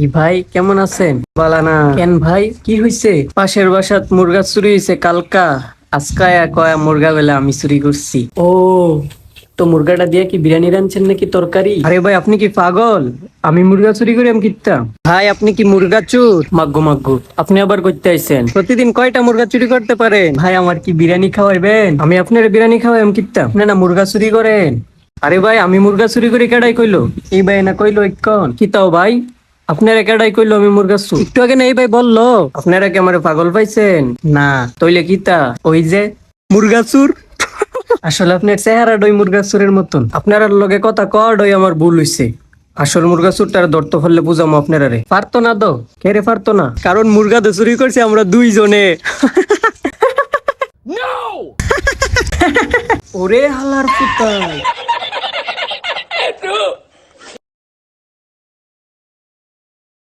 কি ভাই কেমন আছেন? বালানা কেন ভাই কি হইছে? পাশের বাসাত মুরগা চুরি হইছে কালকা। আজকায়া কয়া মুরগা বেলা আমি চুরি করছি। ও তো মুরগাটা দিয়ে কি বিরিয়ানি রাঁধছেন নাকি তরকারি? আরে ভাই আপনি কি পাগল? আমি মুরগা চুরি করে আমি কিনতাম ভাই আপনি কি মুরগা চুর? মাগ্গু মাগ্গু আপনি আবার করতে আইছেন? প্রতিদিন কয়টা মুরগা চুরি করতে পারেন? ভাই আমার কি বিরিয়ানি খাওয়াইবেন? আমি আপনার বিরিয়ানি খাওয়াই আমি কিনতাম না না মুরগা চুরি করেন। আরে ভাই আমি মুরগা চুরি করে কেডাই কইলো? এই ভাই না কইলো ইকন কি তাও ভাই? আপনারা কেডাই কইলো আমি মুরগা চুর একটু আগে না এই ভাই বলল আপনারা কি আমার পাগল পাইছেন? না। তইলে কি তা? ওই যে মুরগা চুর। আসলে আপনার চেহারা ডই মুরগা চুরের মতন। আপনার লগে কথা কর ডই আমার ভুল হইছে। আসল মুরগা চুরটার ধরতে পারলে বুঝামো আপনারা রে পারতো না তো? কে রে পারতো না? কারণ মুরগা তো চুরি করছে আমরা দুইজনে। ওরে হালার পুতাই।